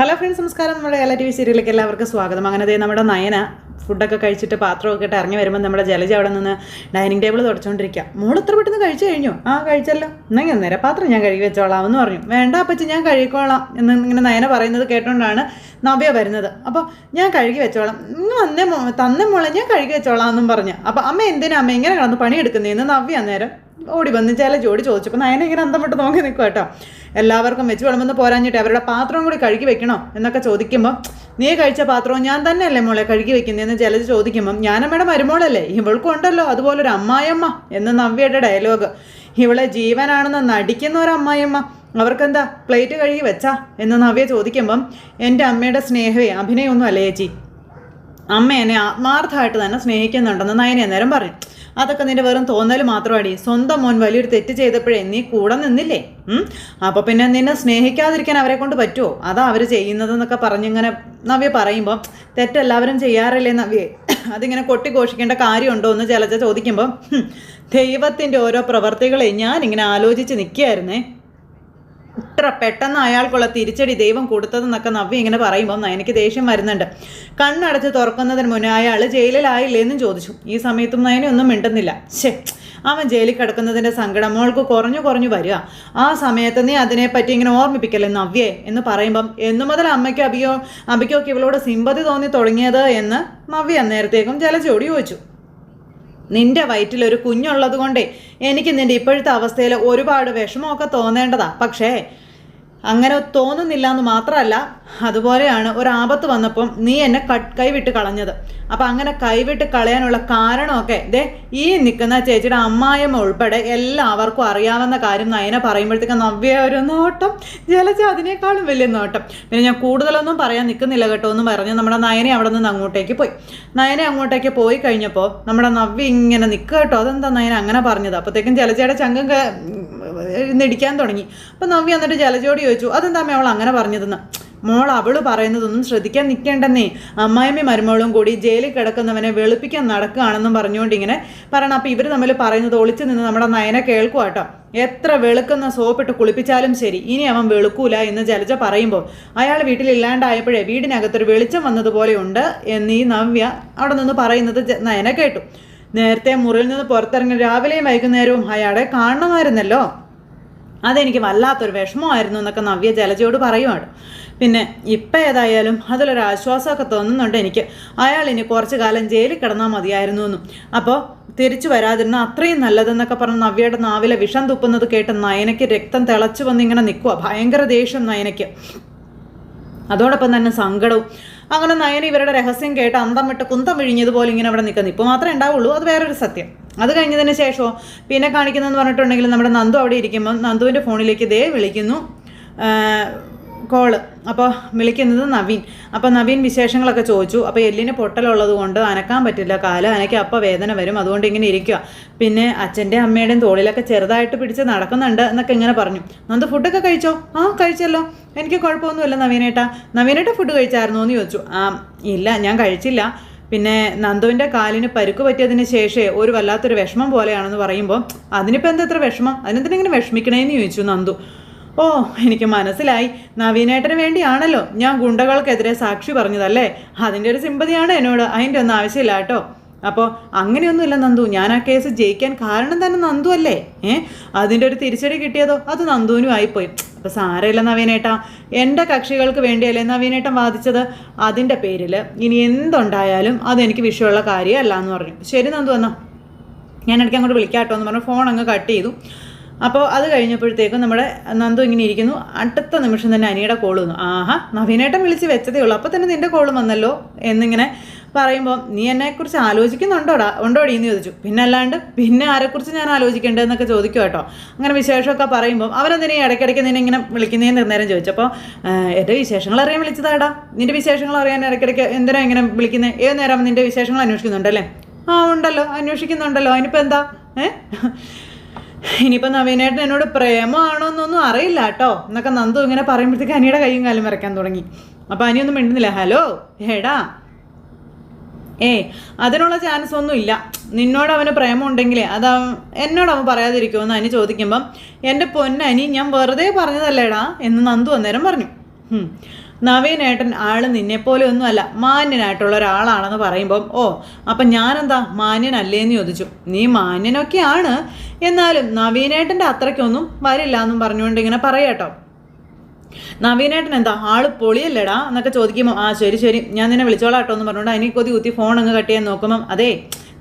Hello friends നമസ്കാരം. നമ്മുടെ എല്ലാ ടി വി സീരിയലിലേക്ക് എല്ലാവർക്കും സ്വാഗതം. അങ്ങനെ ദേ നമ്മുടെ നയന ഫുഡൊക്കെ കഴിച്ചിട്ട് പാത്രമൊക്കെ ഇട്ട് ഇറങ്ങി വരുമ്പോൾ നമ്മുടെ ജലജ അവിടെ നിന്ന് ഡൈനിങ് ടേബിൾ തുടച്ചുകൊണ്ടിരിക്കുക മോൾ എത്ര പെട്ടെന്ന് കഴിച്ചു കഴിഞ്ഞു? ആ കഴിച്ചല്ലോ. എന്നെങ്കിൽ നേരെ പാത്രം ഞാൻ കഴുകി വെച്ചോളാം എന്ന് പറഞ്ഞു. വേണ്ട അപ്പച്ചി ഞാൻ കഴുകിക്കോളാം എന്ന് ഇങ്ങനെ നയന പറയുന്നത് കേട്ടോണ്ടാണ് നവ്യ വരുന്നത്. അപ്പോൾ ഞാൻ കഴുകി വെച്ചോളാം. ഇന്ന് വന്നേ തന്നെ മോളെ ഞാൻ കഴുകി വെച്ചോളാം എന്നും പറഞ്ഞു. അപ്പോൾ അമ്മ എന്തിനാ അമ്മ ഇങ്ങനെ കിടന്ന് പണിയെടുക്കുന്നതെന്ന് നവ്യ അന്നേരം ഓടി വന്ന് ചില ജോഡി ചോദിച്ചപ്പോൾ നയന ഇങ്ങനെ അന്തം വിട്ട് നോക്കി നിൽക്കുക കേട്ടോ. എല്ലാവർക്കും വെച്ച് വിളമ്പെന്ന് പോരാഞ്ഞിട്ട് അവരുടെ പാത്രം കൂടി കഴുകി വെക്കണോ എന്നൊക്കെ ചോദിക്കുമ്പോൾ നീ കഴിച്ച പാത്രവും ഞാൻ തന്നെയല്ലേ മോളെ കഴുകി വെക്കുന്നതെന്ന് ചിലത് ചോദിക്കുമ്പം ഞാനമ്മയുടെ മരുമോളല്ലേ? ഇവൾക്കും ഉണ്ടല്ലോ അതുപോലൊരു അമ്മായിയമ്മ. എന്ന് നവ്യയുടെ ഡയലോഗ്. ഇവളെ ജീവനാണെന്ന് നടിക്കുന്ന ഒരു അമ്മായിയമ്മ. അവർക്കെന്താ പ്ലേറ്റ് കഴുകി വെച്ചാ? എന്ന് നവ്യ ചോദിക്കുമ്പം എന്റെ അമ്മയുടെ സ്നേഹമേ അഭിനയമൊന്നും അല്ലേ ചേച്ചി? അമ്മ എന്നെ ആത്മാർത്ഥമായിട്ട് തന്നെ സ്നേഹിക്കുന്നുണ്ടെന്ന് നയനെ അന്നേരം പറഞ്ഞു അതൊക്കെ നിന്റെ വെറും തോന്നൽ മാത്രമാടി. സ്വന്തം മോൻ വലിയൊരു തെറ്റ് ചെയ്തപ്പോഴേ നീ കൂടെ നിന്നില്ലേ? അപ്പോൾ അപ്പൊ പിന്നെ നിന്നെ സ്നേഹിക്കാതിരിക്കാൻ അവരെ കൊണ്ട് പറ്റുമോ അതാ അവർ ചെയ്യുന്നതെന്നൊക്കെ പറഞ്ഞിങ്ങനെ നവ്യ പറയുമ്പോൾ തെറ്റെല്ലാവരും ചെയ്യാറില്ലേ നവ്യേ? അതിങ്ങനെ കൊട്ടിഘോഷിക്കേണ്ട കാര്യമുണ്ടോ? എന്ന് ചിലച്ച ചോദിക്കുമ്പോൾ ദൈവത്തിന്റെ ഓരോ പ്രവർത്തികളെ ഇങ്ങനെ ആലോചിച്ച് നിൽക്കുകയായിരുന്നേ. ഇത്ര പെട്ടെന്ന് അയാൾക്കുള്ള തിരിച്ചടി ദൈവം കൊടുത്തതെന്നൊക്കെ നവ്യ ഇങ്ങനെ പറയുമ്പോൾ നയനയ്ക്ക് ദേഷ്യം വരുന്നുണ്ട്. കണ്ണടച്ച് തുറക്കുന്നതിന് മുന്നേ അയാൾ ജയിലിലായില്ലേ എന്നും ചോദിച്ചു. ഈ സമയത്തും നയനെ ഒന്നും മിണ്ടുന്നില്ല. ശേ അവൻ ജയിലിൽ കിടക്കുന്നതിന്റെ സങ്കടം മോൾക്ക് കുറഞ്ഞു കുറഞ്ഞു വരിക. ആ സമയത്ത് നീ അതിനെപ്പറ്റി ഇങ്ങനെ ഓർമ്മിപ്പിക്കല്ലേ നവ്യേ എന്ന് പറയുമ്പം എന്നു മുതൽ അമ്മയ്ക്ക് അഭിയോ അഭിക്കൊക്കെ ഇവളോട് സിമ്പതി തോന്നി തുടങ്ങിയത് എന്ന് നവ്യ നേരത്തേക്കും ജലജോടി ചോദിച്ചു. നിന്റെ വയറ്റിൽ ഒരു കുഞ്ഞുള്ളത് കൊണ്ടേ എനിക്ക് നിന്റെ ഇപ്പോഴത്തെ അവസ്ഥയിൽ ഒരുപാട് വിഷമമൊക്കെ തോന്നേണ്ടതാ. പക്ഷേ അങ്ങനെ തോന്നുന്നില്ല എന്ന് മാത്രമല്ല അതുപോലെയാണ് ഒരു ആപത്ത് വന്നപ്പം നീ എന്നെ കൈവിട്ട് കളഞ്ഞത്. അപ്പം അങ്ങനെ കൈവിട്ട് കളയാനുള്ള കാരണമൊക്കെ ദേ ഈ നിൽക്കുന്ന ചേച്ചിയുടെ അമ്മായിമ്മ ഉൾപ്പെടെ എല്ലാവർക്കും അറിയാവുന്ന കാര്യം നയന പറയുമ്പോഴത്തേക്ക് നവ്യ ഒരു നോട്ടം ജലജ അതിനേക്കാളും വലിയ നോട്ടം. പിന്നെ ഞാൻ കൂടുതലൊന്നും പറയാൻ നിൽക്കുന്നില്ല കേട്ടോ എന്ന് പറഞ്ഞ് നമ്മുടെ നയനെ അവിടെ നിന്ന് അങ്ങോട്ടേക്ക് പോയി. നയനെ അങ്ങോട്ടേക്ക് പോയി കഴിഞ്ഞപ്പോൾ നമ്മുടെ നവ്യ ഇങ്ങനെ നിൽക്കുക കേട്ടോ. അതെന്താ നയന അങ്ങനെ പറഞ്ഞത്? അപ്പോഴത്തേക്കും ജലജയുടെ ചങ്കം ക- തുടങ്ങി. അപ്പം നവ്യ എന്നിട്ട് ജലജോടി ചോദിച്ചു അതെന്താ അവൾ അങ്ങനെ പറഞ്ഞതെന്ന്? മോൾ അവൾ പറയുന്നതൊന്നും ശ്രദ്ധിക്കാൻ നിൽക്കേണ്ടെന്നേ. അമ്മായിമ്മയും മരുമോളും കൂടി ജയിലിൽ കിടക്കുന്നവനെ വെളുപ്പിക്കാൻ നടക്കുകയാണെന്നും പറഞ്ഞുകൊണ്ട് ഇങ്ങനെ പറയണം. അപ്പം ഇവർ തമ്മിൽ പറയുന്നത് ഒളിച്ചു നിന്ന് നമ്മുടെ നയനെ കേൾക്കുക കേട്ടോ. എത്ര വെളുക്കുന്ന സോപ്പിട്ട് കുളിപ്പിച്ചാലും ശരി ഇനി അവൻ വെളുക്കൂല എന്ന് ജലജ പറയുമ്പോൾ അയാൾ വീട്ടിലില്ലാണ്ടായപ്പോഴേ വീടിനകത്തൊരു വെളിച്ചം വന്നതുപോലെയുണ്ട് എന്നീ നവ്യ അവിടെ നിന്ന് പറയുന്നത് നയന കേട്ടു. നേരത്തെ മുറിയിൽ നിന്ന് പുറത്തിറങ്ങി രാവിലെയും വൈകുന്നേരവും അയാളെ കാണണമായിരുന്നല്ലോ. അതെനിക്ക് വല്ലാത്തൊരു വിഷമമായിരുന്നു എന്നൊക്കെ നവ്യ ജലജയോട് പറയുവാണ്. പിന്നെ ഇപ്പം ഏതായാലും അതിലൊരു ആശ്വാസമൊക്കെ തോന്നുന്നുണ്ട് എനിക്ക്. അയാൾ ഇനി കുറച്ച് കാലം ജയിലിൽ കിടന്നാൽ മതിയായിരുന്നു എന്നും. അപ്പോൾ തിരിച്ചു വരാതിരുന്ന അത്രയും നല്ലതെന്നൊക്കെ പറഞ്ഞ് നവ്യയുടെ നാവിലെ വിഷം തുപ്പുന്നത് കേട്ട് നയനയ്ക്ക് രക്തം തിളച്ചു വന്ന് ഇങ്ങനെ നിൽക്കുക ഭയങ്കര ദേഷ്യം നയനയ്ക്ക്. അതോടൊപ്പം തന്നെ സങ്കടവും. അങ്ങനെ നയന ഇവരുടെ രഹസ്യം കേട്ട് അന്തം വിട്ട് കുന്തം വിഴിഞ്ഞതുപോലെ ഇങ്ങനെ അവിടെ നിൽക്കുന്നു. ഇപ്പോൾ മാത്രമേ ഉണ്ടാവുള്ളൂ. അത് വേറൊരു സത്യം. അത് കഴിഞ്ഞതിന് ശേഷമോ? പിന്നെ കാണിക്കുന്നതെന്ന് പറഞ്ഞിട്ടുണ്ടെങ്കിൽ നമ്മുടെ നന്ദു അവിടെ ഇരിക്കുമ്പോൾ നന്ദുവിന്റെ ഫോണിലേക്ക് ദേ വിളിക്കുന്നു. കോൾ. അപ്പോൾ വിളിക്കുന്നത് നവീൻ. അപ്പോൾ നവീൻ വിശേഷങ്ങളൊക്കെ ചോദിച്ചു. അപ്പോൾ എല്ലിന് പൊട്ടലുള്ളത് കൊണ്ട് അനക്കാൻ പറ്റില്ല. കാല അനക്കി അപ്പോൾ വേദന വരും. അതുകൊണ്ട് ഇങ്ങനെ ഇരിക്കുക പിന്നെ അച്ഛന്റെ അമ്മയുടെയും തോളിലൊക്കെ ചെറുതായിട്ട് പിടിച്ച് നടക്കുന്നുണ്ട് എന്നൊക്കെ ഇങ്ങനെ പറഞ്ഞു. നന്ദു ഫുഡൊക്കെ കഴിച്ചോ? ആ കഴിച്ചല്ലോ. എനിക്ക് കുഴപ്പമൊന്നുമില്ല നവീനേട്ടാ. നവീനേട്ട ഫുഡ് കഴിച്ചായിരുന്നോ എന്ന് ചോദിച്ചു. ആ ഇല്ല ഞാൻ കഴിച്ചില്ല. പിന്നെ നന്ദുവിന്റെ കാലിന് പരുക്ക് പറ്റിയതിന് ശേഷേ ഒരു വല്ലാത്തൊരു വിഷമം പോലെയാണെന്ന് പറയുമ്പോൾ അതിനിപ്പോൾ എന്താ ഇത്ര വിഷമം? അതിനെന്തിനെങ്ങനെ വിഷമിക്കണേന്ന് ചോദിച്ചു നന്ദു. ഓ എനിക്ക് മനസ്സിലായി. നവീനേട്ടന് വേണ്ടിയാണല്ലോ ഞാൻ ഗുണ്ടകൾക്കെതിരെ സാക്ഷി പറഞ്ഞതല്ലേ? അതിന്റെ ഒരു സിമ്പതിയാണ് എന്നോട്. അതിന്റെ ഒന്നും ആവശ്യമില്ല കേട്ടോ. അപ്പോൾ അങ്ങനെയൊന്നുമില്ല നന്ദു. ഞാൻ ആ കേസ് ജയിക്കാൻ കാരണം തന്നെ നന്ദു അല്ലേ? ഏ? അതിന്റെ ഒരു തിരിച്ചടി കിട്ടിയതോ? അത് നന്ദുവിനും ആയിപ്പോയി. അപ്പോൾ സാരമില്ല നവീനേട്ടാ. എന്റെ കക്ഷികൾക്ക് വേണ്ടിയല്ലേ നവീനേട്ടൻ വാദിച്ചത്? അതിന്റെ പേരിൽ ഇനി എന്തുണ്ടായാലും അതെനിക്ക് വിഷയമുള്ള കാര്യമല്ല എന്ന് പറഞ്ഞു. ശരി നന്ദു എന്നാ. ഞാൻ ഇടയ്ക്ക് അങ്ങോട്ട് വിളിക്കാട്ടോ എന്ന് പറഞ്ഞു. ഫോൺ അങ്ങ് കട്ട് ചെയ്തു. അപ്പോൾ അത് കഴിഞ്ഞപ്പോഴത്തേക്കും നമ്മുടെ നന്ദു ഇങ്ങനെ ഇരിക്കുന്നു. അടുത്ത നിമിഷം തന്നെ അനിയുടെ കോൾ വന്നു. ആഹാ നവീനേട്ടൻ വിളിച്ച് വെച്ചതേ ഉള്ളൂ. അപ്പോൾ തന്നെ നിന്റെ കോൾ വന്നല്ലോ എന്നിങ്ങനെ പറയുമ്പോൾ നീ എന്നെക്കുറിച്ച് ആലോചിക്കുന്നുണ്ടോടാ? ഉണ്ടോടി എന്ന് ചോദിച്ചു. പിന്നെ അല്ലാണ്ട് പിന്നെ ആരെക്കുറിച്ച് ഞാൻ ആലോചിക്കേണ്ടതെന്നൊക്കെ ചോദിക്കും കേട്ടോ. അങ്ങനെ വിശേഷമൊക്കെ പറയുമ്പോൾ അവരെന്തിനാ ഇടയ്ക്കിടയ്ക്ക് നിന്നെ ഇങ്ങനെ വിളിക്കുന്നതെന്ന് നേരം ചോദിച്ചപ്പോൾ എന്റെ വിശേഷങ്ങൾ അറിയാൻ വിളിച്ചതാടാ. നിന്റെ വിശേഷങ്ങൾ അറിയാൻ ഇടയ്ക്കിടയ്ക്ക് എന്തിനാ ഇങ്ങനെ വിളിക്കുന്നത് ഏത് നേരം നിന്റെ വിശേഷങ്ങൾ അന്വേഷിക്കുന്നുണ്ടല്ലേ? ആ ഉണ്ടല്ലോ. അന്വേഷിക്കുന്നുണ്ടല്ലോ. അതിനിപ്പോൾ എന്താ? ഏ? ഇനിയിപ്പോൾ നവീനേട്ടൻ എന്നോട് പ്രേമമാണോ എന്നൊന്നും അറിയില്ല കേട്ടോ. എന്നൊക്കെ നന്ദു ഇങ്ങനെ പറയുമ്പോഴത്തേക്ക് അനിയുടെ കൈയും കാലും വരയ്ക്കാൻ തുടങ്ങി. അപ്പോൾ അനിയൊന്നും മിണ്ടുന്നില്ല. ഹലോ ഏടാ ഏ അതിനുള്ള ചാൻസ് ഒന്നും ഇല്ല. നിന്നോട് അവന് പ്രേമം ഉണ്ടെങ്കിലേ അത് എന്നോട് അവൻ പറയാതിരിക്കുമെന്ന് അനി ചോദിക്കുമ്പം എന്റെ പൊന്നനി ഞാൻ വെറുതെ പറഞ്ഞതല്ലേടാ? എന്ന് നന്ദു അന്നേരം പറഞ്ഞു. "ഹും, നവീനേട്ടൻ ആൾ നിന്നെപ്പോലെ ഒന്നുമല്ല മാന്യനായിട്ടുള്ള ഒരാളാണെന്ന് പറയുമ്പം ഓ അപ്പം ഞാനെന്താ മാന്യനല്ലേന്ന് ചോദിച്ചു. നീ മാന്യനൊക്കെയാണ്? എന്നാലും നവീനേട്ടന്റെ അത്രയ്ക്കൊന്നും വരില്ല എന്നും പറഞ്ഞുകൊണ്ട് ഇങ്ങനെ പറയാട്ടോ. നവീനേട്ടൻ എന്താ ആൾ പൊളിയല്ലേടാ എന്നൊക്കെ ചോദിക്കുമ്പോൾ ആ ശരി ശരി ഞാൻ നിന്നെ വിളിച്ചോളാം എന്ന് പറഞ്ഞുകൊണ്ട് അതിന് കൊതി കുത്തി ഫോൺ അങ്ങ് കട്ട് ചെയ്യാൻ നോക്കുമ്പം അതെ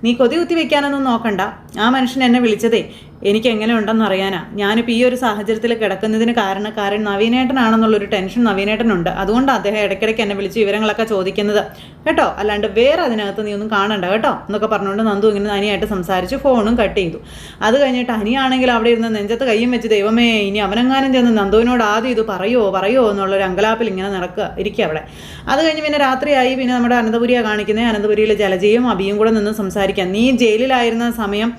നീ കൊതി കുത്തി വെക്കാനൊന്നും നോക്കണ്ട. ആ മനുഷ്യൻ എന്നെ വിളിച്ചതേ എനിക്ക് എങ്ങനെ ഉണ്ടെന്ന് അറിയാനാ ഞാനിപ്പോൾ ഈ ഒരു സാഹചര്യത്തിൽ കിടക്കുന്നതിന് കാരണക്കാരൻ നവീനേട്ടനാണെന്നുള്ളൊരു ടെൻഷൻ നവീനേട്ടനുണ്ട്. അതുകൊണ്ട് അദ്ദേഹം ഇടയ്ക്കിടയ്ക്ക് എന്നെ വിളിച്ച് വിവരങ്ങളൊക്കെ ചോദിക്കുന്നത്. കേട്ടോ? അല്ലാണ്ട് വേറെ അതിനകത്ത് നീ ഒന്നും കാണണ്ട കേട്ടോ? എന്നൊക്കെ പറഞ്ഞുകൊണ്ട് നന്ദു ഇങ്ങനെ അനിയായിട്ട് സംസാരിച്ച് ഫോണും കട്ട് ചെയ്തു. അത് കഴിഞ്ഞിട്ട് അനിയാണെങ്കിൽ അവിടെ ഇരുന്ന് നെഞ്ചത്ത് കയ്യും വെച്ച് ദൈവമേ ഇനി അവനെങ്ങാനും ചെന്ന് നന്ദുവിനോട് ആദ്യം ഇത് പറയുമോ പറയുമോ എന്നുള്ളൊരു അങ്കലാപ്പിൽ ഇങ്ങനെ നടക്കുക ഇരിക്കുക അവിടെ. അത് കഴിഞ്ഞ് പിന്നെ രാത്രിയായി പിന്നെ നമ്മുടെ അനന്തപുരിയാണ് കാണിക്കുന്നത് അനന്തപുരിയിൽ ജലജയും അബിയും കൂടെ നിന്ന് സംസാരിക്കാം. നീ ജയിലിലായിരുന്ന സമയം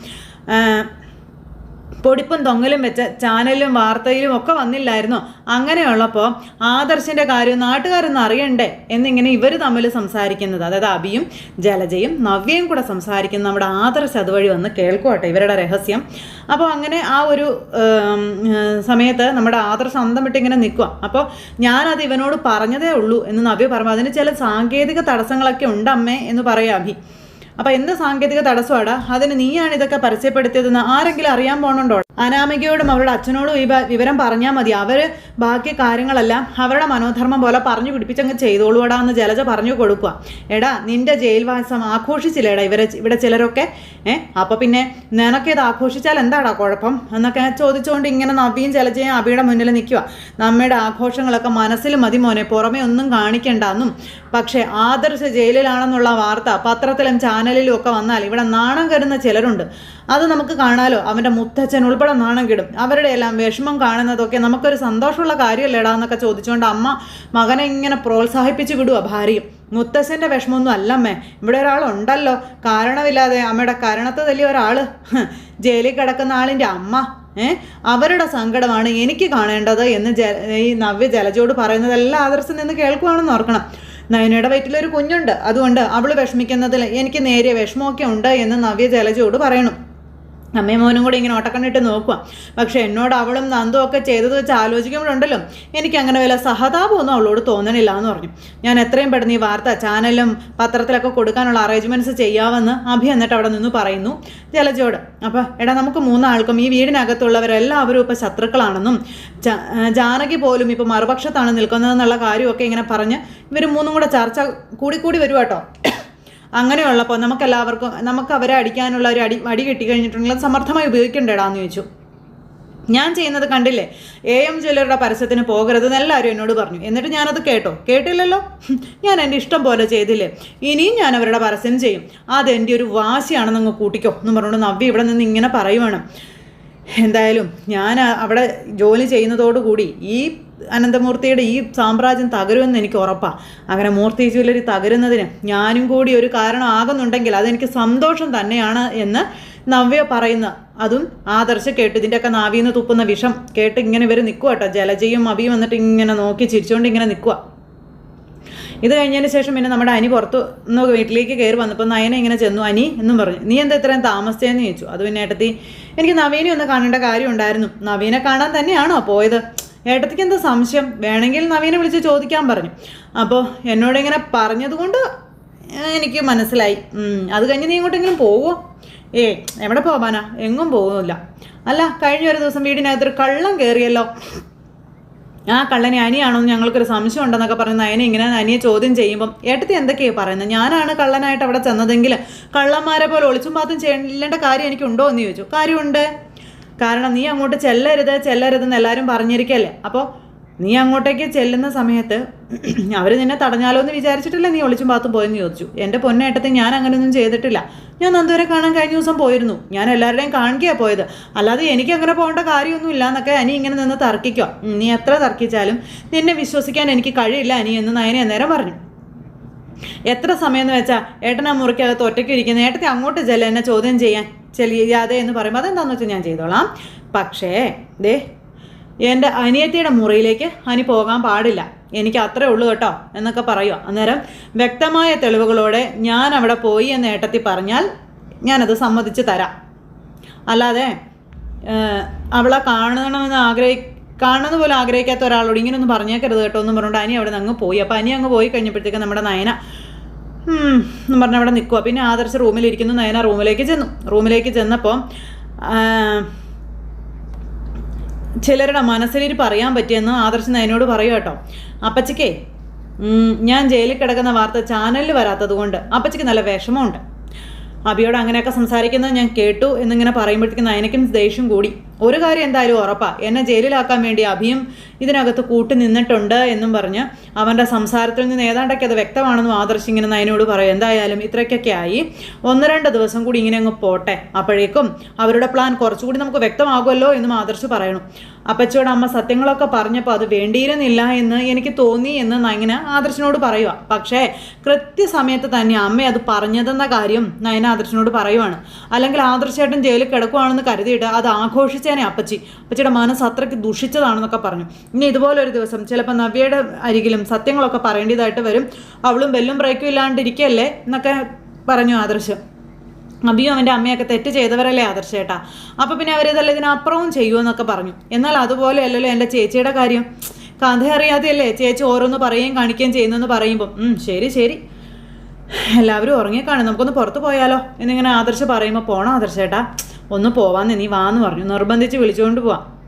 പൊടിപ്പും തൊങ്ങലും വെച്ച് ചാനലിലും വാർത്തയിലും ഒക്കെ വന്നില്ലായിരുന്നു. അങ്ങനെയുള്ളപ്പോൾ ആദർശിന്റെ കാര്യം നാട്ടുകാരൊന്നും അറിയണ്ടേ എന്നിങ്ങനെ ഇവർ തമ്മിൽ സംസാരിക്കുന്നത്. അതായത് അബിയും ജലജയും നവ്യയും കൂടെ സംസാരിക്കുന്ന നമ്മുടെ ആദർശ് അതുവഴി വന്ന് കേൾക്കുവട്ടെ ഇവരുടെ രഹസ്യം. അപ്പോൾ അങ്ങനെ ആ ഒരു സമയത്ത് നമ്മുടെ ആദർശ് അന്തം വിട്ട് ഇങ്ങനെ നിൽക്കുക അപ്പോൾ ഞാനത് ഇവനോട് പറഞ്ഞതേ ഉള്ളൂ എന്ന് നവ്യ പറഞ്ഞു. അതിന് ചില സാങ്കേതിക തടസ്സങ്ങളൊക്കെ ഉണ്ട് അമ്മേ എന്ന് പറയാം അഭി. അപ്പൊ എന്ത് സാങ്കേതിക തടസ്സമാടാ? അതിന് നീയാണ് ഇതൊക്കെ പരസ്യപ്പെടുത്തിയതെന്ന് ആരെങ്കിലും അറിയാൻ പോകണുണ്ടോ അനാമികയോടും അവരുടെ അച്ഛനോടും ഈ വിവരം പറഞ്ഞാൽ മതി. അവർ ബാക്കി കാര്യങ്ങളെല്ലാം അവരുടെ മനോധർമ്മം പോലെ പറഞ്ഞു പിടിപ്പിച്ചങ്ങ് ചെയ്തോളൂടാ എന്ന് ജലജ പറഞ്ഞു കൊടുക്കുക എടാ നിന്റെ ജയിൽവാസം ആഘോഷിച്ചില്ലേടാ ഇവരെ ഇവിടെ ചിലരൊക്കെ? ഏ? അപ്പൊ പിന്നെ നിനക്കിത് ആഘോഷിച്ചാൽ എന്താടാ കുഴപ്പം? എന്നൊക്കെ ചോദിച്ചുകൊണ്ട് ഇങ്ങനെ നവിയും ജലജയും അബിയുടെ മുന്നിൽ നിൽക്കുക നമ്മുടെ ആഘോഷങ്ങളൊക്കെ മനസ്സിൽ മതി മോനെ. പുറമേ ഒന്നും കാണിക്കണ്ടെന്നും. പക്ഷേ ആദർശ ജയിലിലാണെന്നുള്ള വാർത്ത പത്രത്തിലും ചാനലിലും ഒക്കെ വന്നാൽ ഇവിടെ നാണം കരുന്ന ചിലരുണ്ട്. അത് നമുക്ക് കാണാലോ? അവന്റെ മുത്തച്ഛൻ ഉൾപ്പെടെ നാണം കിടും. അവരുടെ എല്ലാം വിഷമം കാണുന്നതൊക്കെ നമുക്കൊരു സന്തോഷമുള്ള കാര്യമല്ലേടാ എന്നൊക്കെ ചോദിച്ചുകൊണ്ട് അമ്മ മകനെ ഇങ്ങനെ പ്രോത്സാഹിപ്പിച്ച് വിടുക ഭാര്യയും. മുത്തശ്ശന്റെ വിഷമമൊന്നും അല്ലമ്മേ. ഇവിടെ ഒരാളുണ്ടല്ലോ. കാരണമില്ലാതെ അമ്മയുടെ കരണത്ത് തല്ലിയ ഒരാൾ ജയിലിൽ കിടക്കുന്ന ആളിന്റെ അമ്മ. ഏ അവരുടെ സങ്കടമാണ് എനിക്ക് കാണേണ്ടത് എന്ന് ജ ഈ നവ്യ ജലജോട് പറയുന്നതെല്ലാം ആദർശം നിന്ന് കേൾക്കുവാണെന്ന് ഓർക്കണം. നയനയുടെ വയറ്റിലൊരു കുഞ്ഞുണ്ട്. അതുകൊണ്ട് അവൾ വിഷമിക്കുന്നതിൽ എനിക്ക് നേരിയ വിഷമമൊക്കെ ഉണ്ട് എന്ന് നവ്യ ജലജയോട് പറയണം. അമ്മയും മോനും കൂടി ഇങ്ങനെ ഓട്ടക്കണ്ണിട്ട് നോക്കുക പക്ഷെ എന്നോട് അവളും നന്ദും ഒക്കെ ചെയ്തത് വെച്ച് ആലോചിക്കുമ്പോഴുണ്ടല്ലോ എനിക്ക് അങ്ങനെ വല്ല സഹതാപമൊന്നും അവളോട് തോന്നണില്ല എന്ന് പറഞ്ഞു. ഞാൻ എത്രയും പെട്ടെന്ന് ഈ വാർത്ത ചാനലും പത്രത്തിലൊക്കെ കൊടുക്കാനുള്ള അറേഞ്ച്മെന്റ്സ് ചെയ്യാമെന്ന് അഭി എന്നിട്ട് അവിടെ നിന്ന് പറയുന്നു. ജലജോട് അപ്പോൾ എടാ നമുക്ക് മൂന്നാൾക്കും ഈ വീടിനകത്തുള്ളവരെല്ലാവരും ഇപ്പോൾ ശത്രുക്കളാണെന്നും ജാനകി പോലും ഇപ്പോൾ മറുപക്ഷത്താണ് നിൽക്കുന്നതെന്നുള്ള കാര്യമൊക്കെ ഇങ്ങനെ പറഞ്ഞ് ഇവർ മൂന്നും കൂടെ ചർച്ച കൂടിക്കൂടി വരുവാട്ടോ അങ്ങനെയുള്ളപ്പോൾ നമുക്കെല്ലാവർക്കും നമുക്ക് അവരെ അടിക്കാനുള്ള ഒരു അടി അടി കിട്ടിക്കഴിഞ്ഞിട്ടുണ്ടെങ്കിൽ അത് സമർത്ഥമായി ഉപയോഗിക്കേണ്ടടാന്ന് ചോദിച്ചു. ഞാൻ ചെയ്യുന്നത് കണ്ടില്ലേ? എ എം ജ്വല്ലറുടെ പരസ്യത്തിന് പോകരുത് എല്ലാവരും എന്നോട് പറഞ്ഞു. എന്നിട്ട് ഞാനത് കേട്ടോ. കേട്ടില്ലല്ലോ? ഞാൻ എന്റെ ഇഷ്ടം പോലെ ചെയ്തില്ലേ? ഇനിയും ഞാൻ അവരുടെ പരസ്യം ചെയ്യും. അതെന്റെ ഒരു വാശിയാണെന്ന് അങ്ങ് കൂട്ടിക്കോ എന്ന് പറഞ്ഞുകൊണ്ട് നവ്യ ഇവിടെ നിന്ന് ഇങ്ങനെ പറയുവാണ്. എന്തായാലും ഞാൻ അവിടെ ജോലി ചെയ്യുന്നതോടുകൂടി ഈ അനന്തമൂർത്തിയുടെ ഈ സാമ്രാജ്യം തകരുമെന്ന് എനിക്ക് ഉറപ്പാണ് അങ്ങനെ മൂർത്തി ജ്വല്ലറി തകരുന്നതിന് ഞാനും കൂടി ഒരു കാരണമാകുന്നുണ്ടെങ്കിൽ അതെനിക്ക് സന്തോഷം തന്നെയാണ് എന്ന് നവ്യ പറയുന്ന. അതും ആദർശ കേട്ട് ഇതിന്റെയൊക്കെ നാവിന്ന് തുപ്പുന്ന വിഷം കേട്ട് ഇങ്ങനെ ഇവർ നിൽക്കുക കേട്ടോ. ജലജയും അഭിയും വന്നിട്ട് ഇങ്ങനെ നോക്കി ചിരിച്ചുകൊണ്ട് ഇങ്ങനെ നിൽക്കുക ഇത് കഴിഞ്ഞതിന് ശേഷം പിന്നെ നമ്മുടെ അനി പുറത്ത് നിന്ന് വീട്ടിലേക്ക് കയറി വന്നപ്പോൾ നയന ഇങ്ങനെ ചെന്നു അനി എന്നും പറഞ്ഞു. നീ എന്താ ഇത്രയും താമസിച്ചതെന്ന് ചോദിച്ചു? അത് പിന്നെ ഏട്ടത്തി എനിക്ക് നവീനെ ഒന്ന് കാണേണ്ട കാര്യം ഉണ്ടായിരുന്നു. നവീനെ കാണാൻ തന്നെയാണോ പോയത്? ഏട്ടത്തിക്ക് എന്താ സംശയം? വേണമെങ്കിൽ നവീനെ വിളിച്ച് ചോദിക്കാൻ പറഞ്ഞു. അപ്പോൾ എന്നോട് ഇങ്ങനെ പറഞ്ഞതുകൊണ്ട് എനിക്ക് മനസ്സിലായി. അത് കഴിഞ്ഞ് നീ എങ്ങോട്ടെങ്കിലും പോവോ? ഏ എവിടെ പോവാനാ എങ്ങും പോകുന്നില്ല അല്ല കഴിഞ്ഞ ഒരു ദിവസം വീടിനകത്തൊരു കള്ളം കയറിയല്ലോ ആ കള്ളനെ അനിയാണോ എന്ന് ഞങ്ങൾക്കൊരു സംശയം ഉണ്ടെന്നൊക്കെ പറയുന്ന അയനെ ഇങ്ങനെ അനിയെ ചോദ്യം ചെയ്യുമ്പം ഏട്ടത്തി എന്തൊക്കെയാണ് പറയുന്നത് ഞാനാണ് കള്ളനായിട്ട് അവിടെ ചെന്നതെങ്കിൽ കള്ളന്മാരെ പോലെ ഒളിച്ചും പാത്തും ചെയ്യേണ്ട കാര്യം എനിക്കുണ്ടോ എന്ന് ചോദിച്ചു. കാര്യമുണ്ട്. കാരണം നീ അങ്ങോട്ട് ചെല്ലരുത് ചെല്ലരുതെന്ന് എല്ലാവരും പറഞ്ഞിരിക്കല്ലേ? അപ്പോൾ നീ അങ്ങോട്ടേക്ക് ചെല്ലുന്ന സമയത്ത് അവർ നിന്നെ തടഞ്ഞാലോ എന്ന് വിചാരിച്ചിട്ടില്ല നീ ഒളിച്ചും പാത്തും പോയെന്ന് ചോദിച്ചു. എന്റെ പൊന്നേട്ടത്തെ ഞാൻ അങ്ങനെയൊന്നും ചെയ്തിട്ടില്ല. ഞാൻ നന്ദുവരെ കാണാൻ കഴിഞ്ഞ ദിവസം പോയിരുന്നു. ഞാൻ എല്ലാവരുടെയും കാണിക്കുകയാണ് പോയത്. അല്ലാതെ എനിക്ക് അങ്ങനെ പോകേണ്ട കാര്യമൊന്നും ഇല്ല എന്നൊക്കെ അനി ഇങ്ങനെ നിന്ന് തർക്കിക്കോ നീ എത്ര തർക്കിച്ചാലും നിന്നെ വിശ്വസിക്കാൻ എനിക്ക് കഴിയില്ല അനി എന്ന് നയനെ അന്നേരം പറഞ്ഞു. എത്ര സമയം എന്ന് വെച്ചാൽ ഏട്ടൻ ആ മുറിക്കകത്ത് ഒറ്റയ്ക്ക് ഇരിക്കുന്നത് ഏട്ടത്തെ അങ്ങോട്ട് ചെല്ല എന്നെ ചോദ്യം ചെയ്യാൻ ചെല്ലാതെ എന്ന് പറയുമ്പോൾ അതെന്താണെന്ന് വെച്ചാൽ ഞാൻ ചെയ്തോളാം. പക്ഷേ ദേ എന്റെ അനിയത്തിയുടെ മുറിയിലേക്ക് അനി പോകാൻ പാടില്ല. എനിക്ക് അത്രേ ഉള്ളൂ കേട്ടോ എന്നൊക്കെ പറയുക അന്നേരം വ്യക്തമായ തെളിവുകളോടെ ഞാൻ അവിടെ പോയി എന്ന് ഏട്ടത്തി പറഞ്ഞാൽ ഞാനത് സമ്മതിച്ച് തരാം. അല്ലാതെ അവളെ കാണണമെന്ന് ആഗ്രഹി കാണുന്നത് പോലും ആഗ്രഹിക്കാത്ത ഒരാളോട് ഇങ്ങനെ ഒന്നും പറഞ്ഞേക്കരുത് കേട്ടോ എന്ന് പറഞ്ഞുകൊണ്ട് അനി അവിടെ നിന്ന് അങ്ങ് പോയി. അപ്പോൾ അനി അങ്ങ് പോയി കഴിഞ്ഞപ്പോഴത്തേക്ക് നമ്മുടെ നയന എന്ന് പറഞ്ഞ അവിടെ നിൽക്കുക പിന്നെ ആദർശ് റൂമിലിരിക്കുന്നു നയന റൂമിലേക്ക് ചെന്നു. റൂമിലേക്ക് ചെന്നപ്പോൾ ചിലരുടെ മനസ്സിലിരിപ്പ് പറയാൻ പറ്റിയെന്ന് ആദർശ് നയനോട് പറയൂ കേട്ടോ. അപ്പച്ചക്കേ ഞാൻ ജയിലിൽ കിടക്കുന്ന വാർത്ത ചാനലിൽ വരാത്തത് കൊണ്ട് അപ്പച്ചയ്ക്ക് നല്ല വിഷമമുണ്ട്. അബിയോട് അങ്ങനെയൊക്കെ സംസാരിക്കുന്നത് ഞാൻ കേട്ടു എന്നിങ്ങനെ പറയുമ്പോഴത്തേക്കും നയനയ്ക്കും ദേഷ്യം കൂടി. ഒരു കാര്യം എന്തായാലും ഉറപ്പാ. എന്നെ ജയിലിലാക്കാൻ വേണ്ടി അഭിയും ഇതിനകത്ത് കൂട്ടി നിന്നിട്ടുണ്ട് എന്നും പറഞ്ഞ് അവന്റെ സംസാരത്തിൽ നിന്ന് ഏതാണ്ടൊക്കെ അത് വ്യക്തമാണെന്നും ആദർശ് ഇങ്ങനെ നയനോട് പറയും. എന്തായാലും ഇത്രയ്ക്കൊക്കെ ആയി. ഒന്ന് രണ്ട് ദിവസം കൂടി ഇങ്ങനെ അങ്ങ് പോട്ടെ. അപ്പോഴേക്കും അവരുടെ പ്ലാൻ കുറച്ചുകൂടി നമുക്ക് വ്യക്തമാകുമല്ലോ എന്നും ആദർശ് പറയണം. അപ്പച്ചോട് അമ്മ സത്യങ്ങളൊക്കെ പറഞ്ഞപ്പോൾ അത് വേണ്ടിയിരുന്നില്ല എന്ന് എനിക്ക് തോന്നി എന്ന് നയന ആദർശനോട് പറയുക പക്ഷേ കൃത്യസമയത്ത് തന്നെ അമ്മ അത് പറഞ്ഞതെന്ന കാര്യം നയന ആദർശനോട് പറയുവാണ്. അല്ലെങ്കിൽ ആദർശേട്ടൻ ജയിലിൽ കിടക്കുവാണെന്ന് കരുതിയിട്ട് അത് ആഘോഷിച്ചേനെ അപ്പച്ചി. അപ്പച്ചിയുടെ മനസ്സ് അത്രയ്ക്ക് ദുഷിച്ചതാണെന്നൊക്കെ പറഞ്ഞു. ഇനി ഇതുപോലെ ഒരു ദിവസം ചിലപ്പോൾ നവ്യയുടെ അരികിലും സത്യങ്ങളൊക്കെ പറയേണ്ടതായിട്ട് വരും. അവളും ബെല്ലും ബ്രേക്കും ഇല്ലാണ്ടിരിക്കല്ലേ എന്നൊക്കെ പറഞ്ഞു ആദർശ്. അബിയും അവന്റെ അമ്മയൊക്കെ തെറ്റ് ചെയ്തവരല്ലേ ആദർശേട്ടാ അപ്പോൾ പിന്നെ അവരിതല്ല ഇതിനപ്പുറവും ചെയ്യുമെന്നൊക്കെ പറഞ്ഞു. എന്നാൽ അതുപോലെ അല്ലല്ലോ എന്റെ ചേച്ചിയുടെ കാര്യം. കഥ അറിയാതെയല്ലേ ചേച്ചി ഓരോന്ന് പറയുകയും കാണിക്കുകയും ചെയ്യുന്നെന്ന് പറയുമ്പോൾ ഉം, ശരി ശരി. എല്ലാവരും ഉറങ്ങിക്കാണും. നമുക്കൊന്ന് പുറത്ത് പോയാലോ എന്നിങ്ങനെ ആദർശ് പറയുമ്പോൾ പോണം ആദർശേട്ടാ ഒന്ന് പോവാന്ന് നീ വാന്ന് പറഞ്ഞു. നിർബന്ധിച്ച് വിളിച്ചുകൊണ്ട് പോവാം.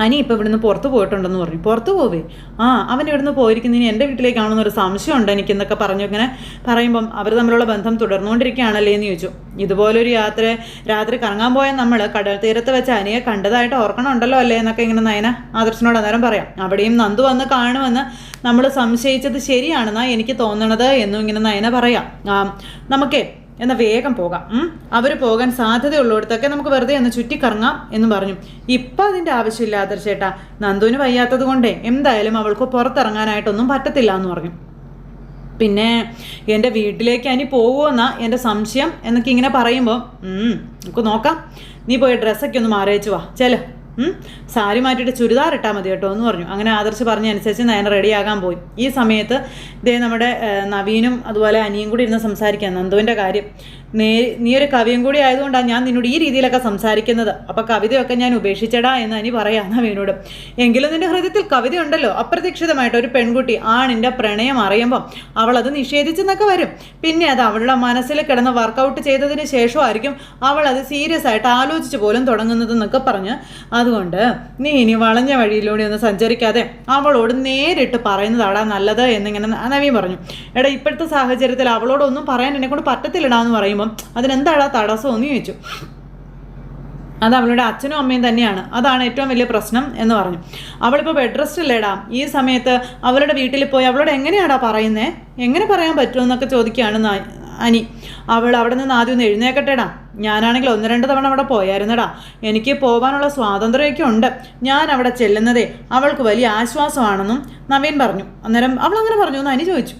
അനി ഇപ്പം ഇവിടുന്ന് പുറത്ത് പോയിട്ടുണ്ടെന്ന് പറഞ്ഞു. പുറത്ത് പോവേ? ആ അവൻ ഇവിടുന്ന് പോയിരിക്കുന്നതിന് എന്റെ വീട്ടിലേക്കാണെന്നൊരു സംശയമുണ്ട് എനിക്കെന്നൊക്കെ പറഞ്ഞു. ഇങ്ങനെ പറയുമ്പം അവർ തമ്മിലുള്ള ബന്ധം തുടർന്നുകൊണ്ടിരിക്കുകയാണല്ലേ എന്ന് ചോദിച്ചു. ഇതുപോലൊരു യാത്ര രാത്രി കറങ്ങാൻ പോയ നമ്മൾ കടൽ തീരത്ത് വെച്ച് അനിയെ കണ്ടതായിട്ട് ഓർക്കണമുണ്ടല്ലോ അല്ലേ എന്നൊക്കെ ഇങ്ങനെ നയന ആദർശനോട് അന്നേരം പറയാം. അവിടെയും നന്ദു വന്ന് കാണുമെന്ന് നമ്മൾ സംശയിച്ചത് ശരിയാണെന്നാണ് എനിക്ക് തോന്നണത് എന്നും ഇങ്ങനെ നയന പറയാം. നമുക്കേ എന്നാൽ വേഗം പോകാം. അവർ പോകാൻ സാധ്യതയുള്ളിടത്തൊക്കെ നമുക്ക് വെറുതെ ഒന്ന് ചുറ്റിക്കറങ്ങാം എന്ന് പറഞ്ഞു. ഇപ്പം അതിന്റെ ആവശ്യമില്ല ആദർശേട്ടാ നന്ദുവിന് വയ്യാത്തത് കൊണ്ടേ എന്തായാലും അവൾക്ക് പുറത്തിറങ്ങാനായിട്ടൊന്നും പറ്റത്തില്ല എന്ന് പറഞ്ഞു. പിന്നെ എന്റെ വീട്ടിലേക്ക് അനി പോകുമെന്നാ എന്റെ സംശയം എന്നൊക്കെ ഇങ്ങനെ പറയുമ്പോൾ നമുക്ക് നോക്കാം. നീ പോയി ഡ്രസ്സൊക്കെ ഒന്ന് മാറിയേച്ചു വാ. ചെൽ. സാരി മാറ്റിയിട്ട് ചുരിദാർ ഇട്ടാൽ മതി കേട്ടോ എന്ന് പറഞ്ഞു. അങ്ങനെ ആദർശ് പറഞ്ഞ അനുസരിച്ച് നയന റെഡിയാകാൻ പോയി. ഈ സമയത്ത് ഇതേ നമ്മുടെ നവീനും അതുപോലെ അനിയും കൂടി ഇരുന്ന് സംസാരിക്കാം നന്ദുവിന്റെ കാര്യം. നേ നീ ഒരു കവിയും കൂടി ആയതുകൊണ്ടാണ് ഞാൻ നിന്നോട് ഈ രീതിയിലൊക്കെ സംസാരിക്കുന്നത്. അപ്പോൾ കവിതയൊക്കെ ഞാൻ ഉപേക്ഷിച്ചടാ എന്ന് അനി പറയാം നവീനോട്. എങ്കിലും നിന്റെ ഹൃദയത്തിൽ കവിത ഉണ്ടല്ലോ അപ്രതീക്ഷിതമായിട്ട് ഒരു പെൺകുട്ടി ആണിന്റെ പ്രണയം അറിയുമ്പം അവളത് നിഷേധിച്ചെന്നൊക്കെ വരും. പിന്നെ അത് അവളുടെ മനസ്സിൽ കിടന്ന് വർക്കൗട്ട് ചെയ്തതിന് ശേഷമായിരിക്കും അവൾ അത് സീരിയസ് ആയിട്ട് ആലോചിച്ച് പോലും തുടങ്ങുന്നതെന്നൊക്കെ പറഞ്ഞ് അതുകൊണ്ട് നീ ഇനി വളഞ്ഞ വഴിയിലൂടെ ഒന്ന് സഞ്ചരിക്കാതെ അവളോട് നേരിട്ട് പറയുന്നതാടാ നല്ലത് എന്നിങ്ങനെ നവീൻ പറഞ്ഞു. എടാ ഇപ്പോഴത്തെ സാഹചര്യത്തിൽ അവളോടൊന്നും പറയാൻ എന്നെ കൊണ്ട് എന്ന് പറയുമ്പം അതിനെന്താടാ തടസ്സം എന്ന് ചോദിച്ചു. അത് അവളുടെ അച്ഛനും അമ്മയും തന്നെയാണ്. അതാണ് ഏറ്റവും വലിയ പ്രശ്നം എന്ന് പറഞ്ഞു. അവളിപ്പോൾ ബെഡ് റെസ്റ്റ് അല്ലേടാ? ഈ സമയത്ത് അവളുടെ വീട്ടിൽ പോയി അവളോട് എങ്ങനെയാടാ പറയുന്നേ? എങ്ങനെ പറയാൻ പറ്റുമെന്നൊക്കെ ചോദിക്കുകയാണ് അനി അവൾ അവിടെ നിന്ന് ആദ്യം ഒന്ന് എഴുന്നേക്കട്ടെടാ. ഞാനാണെങ്കിൽ ഒന്ന് രണ്ട് തവണ അവിടെ പോയായിരുന്നടാ. എനിക്ക് പോകാനുള്ള സ്വാതന്ത്ര്യമൊക്കെ ഉണ്ട്. ഞാൻ അവിടെ ചെല്ലുന്നതേ അവൾക്ക് വലിയ ആശ്വാസമാണെന്നും നവീൻ പറഞ്ഞു. അന്നേരം അവൾ അങ്ങനെ പറഞ്ഞു എന്ന് അനി ചോദിച്ചു.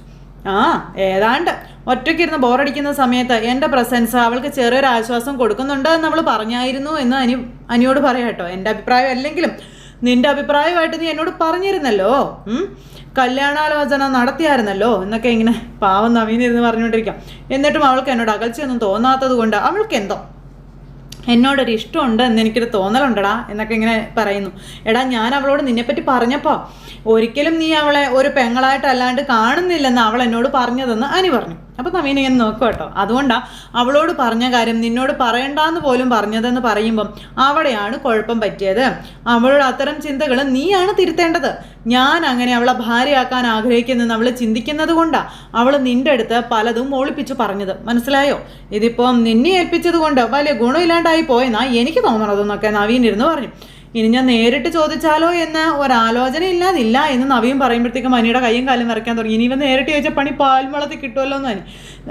ആ ഏതാണ്ട്. ഒറ്റയ്ക്കിരുന്ന് ബോറടിക്കുന്ന സമയത്ത് എന്റെ പ്രസൻസ് അവൾക്ക് ചെറിയൊരു ആശ്വാസം കൊടുക്കുന്നുണ്ട് എന്ന് അവൾ പറഞ്ഞായിരുന്നു എന്ന് അനി അനിയോട് പറയാം കേട്ടോ. എന്റെ അഭിപ്രായം അല്ലെങ്കിലും നിന്റെ അഭിപ്രായമായിട്ട് നീ എന്നോട് പറഞ്ഞിരുന്നല്ലോ? കല്യാണാലോചന നടത്തിയായിരുന്നല്ലോ? എന്നൊക്കെ ഇങ്ങനെ പാവം നവീനിരുന്ന് പറഞ്ഞുകൊണ്ടിരിക്കാം. എന്നിട്ടും അവൾക്ക് എന്നോട് അകൽച്ചയൊന്നും തോന്നാത്തത് കൊണ്ട് അവൾക്ക് എന്തോ എന്നോടൊരു ഇഷ്ടമുണ്ട് എന്ന് എനിക്കൊരു തോന്നലുണ്ടടാ എന്നൊക്കെ ഇങ്ങനെ പറയുന്നു. എടാ ഞാൻ അവളോട് നിന്നെപ്പറ്റി പറഞ്ഞപ്പോൾ ഒരിക്കലും നീ അവളെ ഒരു പെങ്ങളായിട്ടല്ലാണ്ട് കാണുന്നില്ലെന്ന് അവൾ എന്നോട് പറഞ്ഞതെന്ന് അനി പറഞ്ഞു. അപ്പോൾ നവീൻ ഇങ്ങനെ നോക്കുക കേട്ടോ അതുകൊണ്ടാണ് അവളോട് പറഞ്ഞ കാര്യം നിന്നോട് പറയണ്ടെന്ന് പോലും പറഞ്ഞതെന്ന് പറയുമ്പം അവിടെയാണ് കുഴപ്പം പറ്റിയത്. അവളുടെ അത്തരം ചിന്തകൾ നീയാണ് തിരുത്തേണ്ടത്. ഞാൻ അങ്ങനെ അവളെ ഭാര്യയാക്കാൻ ആഗ്രഹിക്കുന്നെന്ന് അവൾ ചിന്തിക്കുന്നത് കൊണ്ടാണ് അവൾ നിന്റെ അടുത്ത് പലതും ഒളിപ്പിച്ചു പറഞ്ഞത്. മനസ്സിലായോ? ഇതിപ്പം നിന്നെ ഏൽപ്പിച്ചത് കൊണ്ട് വലിയ ഗുണമില്ലാണ്ടായി പോയെന്നാ എനിക്ക് തോന്നണതെന്നൊക്കെ നവീൻ ഇരുന്ന് പറഞ്ഞു. ഇനി ഞാൻ നേരിട്ട് ചോദിച്ചാലോ എന്ന് ഒരാലോചന ഇല്ലാതില്ല എന്ന് നവീൻ പറയുമ്പോഴത്തേക്കും മനിയുടെ കൈയും കാലും വരയ്ക്കാൻ തുടങ്ങി. ഇനി ഇവ നേരിട്ട് ചോദിച്ചാൽ പണി പാൽമുളത്തിൽ കിട്ടുമല്ലോ എന്ന്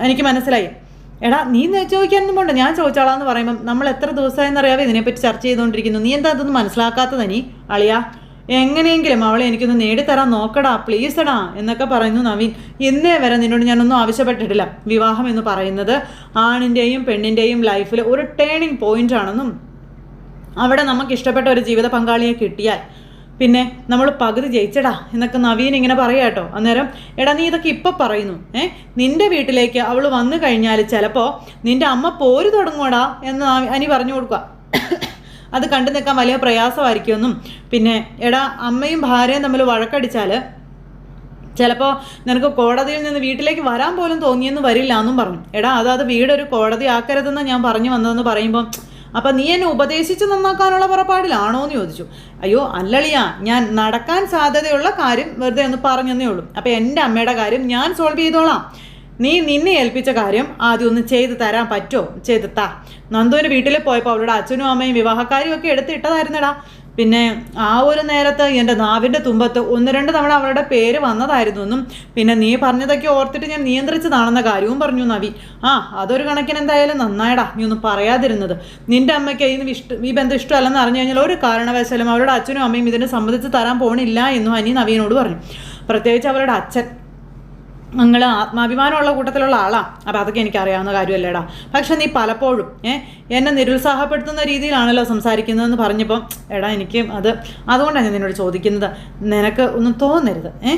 എനിക്ക് മനസ്സിലായി. എടാ നീ ചോദിക്കാനൊന്നും പോണ്ട. ഞാൻ ചോദിച്ചാളാന്ന് പറയുമ്പം നമ്മൾ എത്ര ദിവസമായെന്ന് അറിയാവോ ഇതിനെപ്പറ്റി ചർച്ച ചെയ്തുകൊണ്ടിരിക്കുന്നു. നീ എന്താ അതൊന്നും മനസ്സിലാക്കാത്തത് നീ അളിയാ എങ്ങനെയെങ്കിലും അവളെ എനിക്കൊന്ന് നേടിത്തരാൻ നോക്കടാ പ്ലീസ് എടാ എന്നൊക്കെ പറയുന്നു നവീൻ. ഇന്നേ വരെ നിന്നോട് ഞാനൊന്നും ആവശ്യപ്പെട്ടിട്ടില്ല. വിവാഹം എന്ന് പറയുന്നത് ആണിന്റെയും പെണ്ണിന്റെയും ലൈഫിൽ ഒരു ടേണിംഗ് പോയിന്റ് ആണെന്നും അവിടെ നമുക്ക് ഇഷ്ടപ്പെട്ട ഒരു ജീവിത പങ്കാളിയെ കിട്ടിയാൽ പിന്നെ നമ്മൾ പകുതി ജയിച്ചടാ എന്നൊക്കെ നവീൻ ഇങ്ങനെ പറയാം കേട്ടോ. അന്നേരം എടാ നീ ഇതൊക്കെ ഇപ്പം പറയുന്നു. ഏ നിന്റെ വീട്ടിലേക്ക് അവൾ വന്നു കഴിഞ്ഞാൽ ചിലപ്പോൾ നിന്റെ അമ്മ പോര് തുടങ്ങുവാടാ എന്ന് അനി പറഞ്ഞു കൊടുക്കുക അത് കണ്ടു നിൽക്കാൻ വലിയ പ്രയാസമായിരിക്കുമെന്നും പിന്നെ എടാ അമ്മയും ഭാര്യയും തമ്മിൽ വഴക്കടിച്ചാൽ ചിലപ്പോൾ നിനക്ക് കോടതിയിൽ നിന്ന് വീട്ടിലേക്ക് വരാൻ പോലും തോന്നിയെന്ന് വരില്ല എന്നും പറഞ്ഞു. എടാ അതാത് വീടൊരു കോടതി ആക്കരുതെന്ന് ഞാൻ പറഞ്ഞു വന്നതെന്ന് പറയുമ്പം അപ്പം നീ എന്നെ ഉപദേശിച്ച് നന്നാക്കാനുള്ള പുറപ്പാടിലാണോ എന്ന് ചോദിച്ചു. അയ്യോ അല്ലളിയ ഞാൻ നടക്കാൻ സാധ്യതയുള്ള കാര്യം വെറുതെ ഒന്ന് പറഞ്ഞെന്നേ ഉള്ളൂ. അപ്പം എന്റെ അമ്മയുടെ കാര്യം ഞാൻ സോൾവ് ചെയ്തോളാം. നീ നിന്നെ ഏൽപ്പിച്ച കാര്യം ആദ്യം ഒന്ന് ചെയ്ത് തരാൻ പറ്റുമോ ചെയ്ത് താ. വീട്ടിൽ പോയപ്പോൾ അവളുടെ അച്ഛനും അമ്മയും വിവാഹക്കാരും ഒക്കെ എടുത്തിട്ടതായിരുന്നടാ പിന്നെ ആ ഒരു നേരത്ത് എന്റെ നാവിന്റെ തുമ്പത്ത് ഒന്ന് രണ്ട് തവണ അവളുടെ പേര് വന്നതായിരുന്നു എന്നും പിന്നെ നീ പറഞ്ഞതൊക്കെ ഓർത്തിട്ട് ഞാൻ നിയന്ത്രിച്ചതാണെന്ന കാര്യവും പറഞ്ഞു നവി. ആ അതൊരു കണക്കിന് എന്തായാലും നന്നായടാ നീ ഒന്നും പറയാതിരുന്നത്. നിന്റെ അമ്മയ്ക്ക് ഇതിന് ഇഷ്ട ഈ ബന്ധം ഇഷ്ടമല്ലെന്ന് അറിഞ്ഞു കഴിഞ്ഞാൽ ഒരു കാരണവശാലും അവരുടെ അച്ഛനും അമ്മയും ഇതിനെ സംബന്ധിച്ച് തരാൻ പോണില്ല എന്നും അനി നവീനോട് പറഞ്ഞു. പ്രത്യേകിച്ച് അവരുടെ അച്ഛൻ. നിങ്ങൾ ആത്മാഭിമാനമുള്ള കൂട്ടത്തിലുള്ള ആളാണ് അപ്പം അതൊക്കെ എനിക്ക് അറിയാവുന്ന കാര്യമല്ലേടാ. പക്ഷെ നീ പലപ്പോഴും ഏ എന്നെ നിരുത്സാഹപ്പെടുത്തുന്ന രീതിയിലാണല്ലോ സംസാരിക്കുന്നതെന്ന് പറഞ്ഞപ്പം എടാ എനിക്ക് അത് അതുകൊണ്ടാണ് ഞാൻ നിന്നോട് ചോദിക്കുന്നത്. നിനക്ക് ഒന്നും തോന്നരുത് ഏ?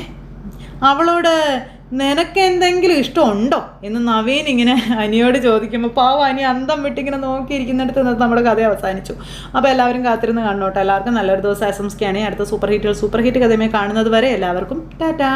അവളോട് നിനക്ക് എന്തെങ്കിലും ഇഷ്ടമുണ്ടോ? എന്ന് നവീൻ ഇങ്ങനെ അനിയോട് ചോദിക്കുമ്പോൾ പാവ അനി അന്തം വിട്ടിങ്ങനെ നോക്കിയിരിക്കുന്നിടത്ത് നിന്ന് നമ്മുടെ കഥ അവസാനിച്ചു. അപ്പോൾ എല്ലാവരും കാത്തിരുന്ന് കാണണോട്ടെ എല്ലാവർക്കും നല്ലൊരു ദിവസം ആശംസിക്കുകയാണ്. അടുത്ത സൂപ്പർ ഹിറ്റുകൾ സൂപ്പർ ഹിറ്റ് കഥയുമായി കാണുന്നത് വരെ എല്ലാവർക്കും ടാറ്റാ.